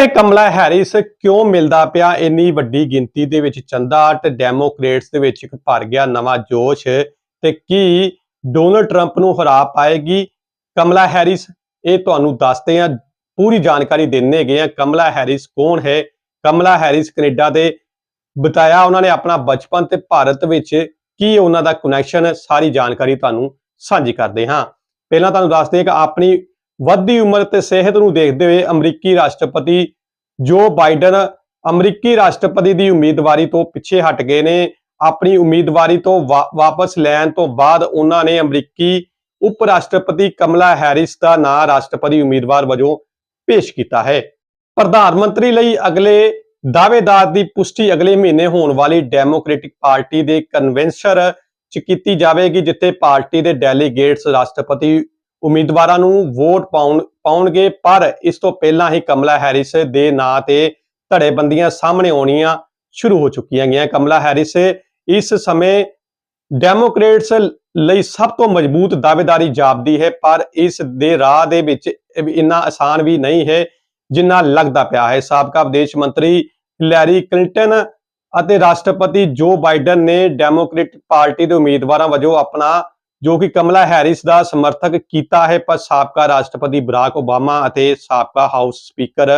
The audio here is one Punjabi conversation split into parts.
ਇਹ ਕਮਲਾ ਹੈਰਿਸ ਕਿਉਂ ਮਿਲਦਾ ਪਿਆ? ਇੰਨੀ ਵੱਡੀ ਗਿਣਤੀ ਦੇ ਵਿੱਚ ਚੰਦਾ ਤੇ ਡੈਮੋਕ੍ਰੇਟਸ ਦੇ ਵਿੱਚ ਇੱਕ ਭਰ ਗਿਆ ਨਵਾਂ ਜੋਸ਼ ਤੇ ਕੀ ਡੋਨਲਡ ਟਰੰਪ ਨੂੰ ਹਰਾ ਪਾਏਗੀ? ਕਮਲਾ ਹੈਰਿਸ, ਇਹ ਤੁਹਾਨੂੰ ਦੱਸਦੇ ਹਾਂ। ਪੂਰੀ ਜਾਣਕਾਰੀ ਦਿੰਨੇ ਗਏ ਆ ਕਮਲਾ ਹੈਰਿਸ ਕੌਣ ਹੈ? ਕਮਲਾ ਹੈਰਿਸ ਕੈਨੇਡਾ ਦੇ ਬਤਾਇਆ। ਉਹਨਾਂ ਨੇ ਆਪਣਾ ਬਚਪਨ ਤੇ ਭਾਰਤ ਵਿੱਚ ਕੀ ਉਹਨਾਂ ਦਾ ਕਨੈਕਸ਼ਨ ਸਾਰੀ ਜਾਣਕਾਰੀ ਤੁਹਾਨੂੰ ਸਾਂਝੀ ਕਰਦੇ ਹਾਂ। ਪਹਿਲਾਂ ਤੁਹਾਨੂੰ ਦੱਸਦੇ ਹਾਂ ਕਿ ਆਪਣੀ ਵੱਧਦੀ ਉਮਰ ਤੇ ਸਿਹਤ ਨੂੰ ਦੇਖਦੇ ਹੋਏ ਅਮਰੀਕੀ ਰਾਸ਼ਟਰਪਤੀ ਜੋ ਬਾਈਡਨ ਅਮਰੀਕੀ ਰਾਸ਼ਟਰਪਤੀ ਦੀ ਉਮੀਦਵਾਰੀ ਤੋਂ ਪਿੱਛੇ ਹਟ ਗਏ ਨੇ, ਆਪਣੀ ਉਮੀਦਵਾਰੀ ਤੋਂ ਵਾਪਸ ਲੈਣ ਤੋਂ ਬਾਅਦ ਉਹਨਾਂ ਨੇ ਅਮਰੀਕੀ ਉਪ ਰਾਸ਼ਟਰਪਤੀ ਕਮਲਾ ਹੈਰਿਸ ਦਾ ਨਾਂ ਰਾਸ਼ਟਰਪਤੀ ਉਮੀਦਵਾਰ ਵਜੋਂ ਪੇਸ਼ ਕੀਤਾ ਹੈ। ਪ੍ਰਧਾਨ ਮੰਤਰੀ ਲਈ ਅਗਲੇ ਦਾਅਵੇਦਾਰ ਦੀ ਪੁਸ਼ਟੀ ਅਗਲੇ ਮਹੀਨੇ ਹੋਣ ਵਾਲੀ ਡੈਮੋਕ੍ਰੈਟਿਕ ਪਾਰਟੀ ਦੇ ਕਨਵੈਨਸ਼ਨ ਚ ਕੀਤੀ ਜਾਵੇਗੀ, ਜਿੱਥੇ ਪਾਰਟੀ ਦੇ ਡੈਲੀਗੇਟਸ ਰਾਸ਼ਟਰਪਤੀ ਉਮੀਦਵਾਰਾਂ ਨੂੰ ਵੋਟ ਪਾਉਣ, ਪਾਉਣਗੇ, ਪਰ ਇਸ ਤੋਂ ਪਹਿਲਾਂ ਹੀ ਕਮਲਾ ਹੈਰਿਸ ਦੇ ਨਾਂ ਤੇ ਧੜੇਬੰਦੀਆਂ ਸਾਹਮਣੇ ਆਉਣੀਆਂ ਸ਼ੁਰੂ ਹੋ ਚੁੱਕੀਆਂ ਗਈਆਂ। ਕਮਲਾ ਹੈਰਿਸ ਇਸ ਸਮੇਂ ਡੈਮੋਕ੍ਰੇਟਸ ਲਈ ਸਭ ਤੋਂ ਮਜ਼ਬੂਤ ਦਾਅਵੇਦਾਰੀ ਜਾਪਦੀ ਹੈ, ਪਰ ਇਸ ਦੇ ਰਾਹ ਦੇ ਵਿੱਚ ਇੰਨਾ ਆਸਾਨ ਵੀ ਨਹੀਂ ਹੈ ਜਿੰਨਾ ਲੱਗਦਾ ਪਿਆ ਹੈ। ਸਾਬਕਾ ਵਿਦੇਸ਼ ਮੰਤਰੀ ਹਿਲੈਰੀ ਕਲਿੰਟਨ ਅਤੇ ਰਾਸ਼ਟਰਪਤੀ ਜੋ ਬਾਈਡਨ ਨੇ ਡੈਮੋਕ੍ਰੇਟਿਕ ਪਾਰਟੀ ਦੇ ਉਮੀਦਵਾਰਾਂ ਵਜੋਂ ਆਪਣਾ ਜੋ ਕਿ ਕਮਲਾ ਹੈਰਿਸ ਦਾ ਸਮਰਥਕ ਕੀਤਾ ਹੈ, ਪਰ ਸਾਬਕਾ ਰਾਸ਼ਟਰਪਤੀ ਬਰਾਕ ਓਬਾਮਾ ਅਤੇ ਸਾਬਕਾ ਹਾਊਸ ਸਪੀਕਰ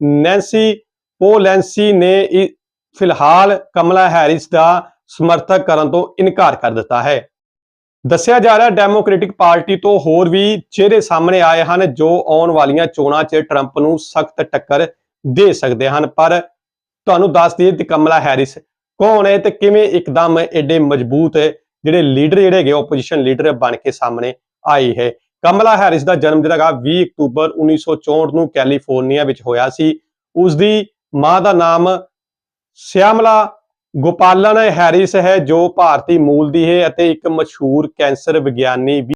ਨੈਂਸੀ ਪੋਲੈਂਸੀ ਨੇ ਫਿਲਹਾਲ ਕਮਲਾ ਹੈਰਿਸ ਦਾ ਸਮਰਥਕ ਕਰਨ ਤੋਂ ਇਨਕਾਰ ਕਰ ਦਿੱਤਾ ਹੈ। ਦੱਸਿਆ ਜਾ ਰਿਹਾ, ਡੈਮੋਕ੍ਰੈਟਿਕ ਪਾਰਟੀ ਤੋਂ ਹੋਰ ਵੀ ਚਿਹਰੇ ਸਾਹਮਣੇ ਆਏ ਹਨ, ਜੋ ਆਉਣ ਵਾਲੀਆਂ ਚੋਣਾਂ 'ਚ ਟਰੰਪ ਨੂੰ ਸਖਤ ਟੱਕਰ ਦੇ ਸਕਦੇ ਹਨ। ਪਰ ਤੁਹਾਨੂੰ ਦੱਸ ਦਈਏ ਕਿ ਕਮਲਾ ਹੈਰਿਸ ਕੌਣ ਹੈ ਤੇ ਕਿਵੇਂ ਇੱਕਦਮ ਐਡੇ ਮਜ਼ਬੂਤ ਜਿਹੜੇ ਲੀਡਰ ਜਿਹੜੇ ਹੈਗੇ ਆਪੋਜੀਸ਼ਨ ਲੀਡਰ ਬਣ ਕੇ ਸਾਹਮਣੇ ਆਈ ਹੈ। ਕਮਲਾ ਹੈਰਿਸ ਦਾ ਜਨਮ ਜਿਹੜਾ ਹੈਗਾ 20 ਅਕਤੂਬਰ 1964 ਨੂੰ ਕੈਲੀਫੋਰਨੀਆ ਵਿੱਚ ਹੋਇਆ ਸੀ। ਉਸ ਦੀ ਮਾਂ ਦਾ ਨਾਮ ਸਿਆਮਲਾ ਗੋਪਾਲਨ ਹੈਰਿਸ ਹੈ, ਜੋ ਭਾਰਤੀ ਮੂਲ ਦੀ ਹੈ ਅਤੇ ਇੱਕ ਮਸ਼ਹੂਰ ਕੈਂਸਰ ਵਿਗਿਆਨੀ ਵੀ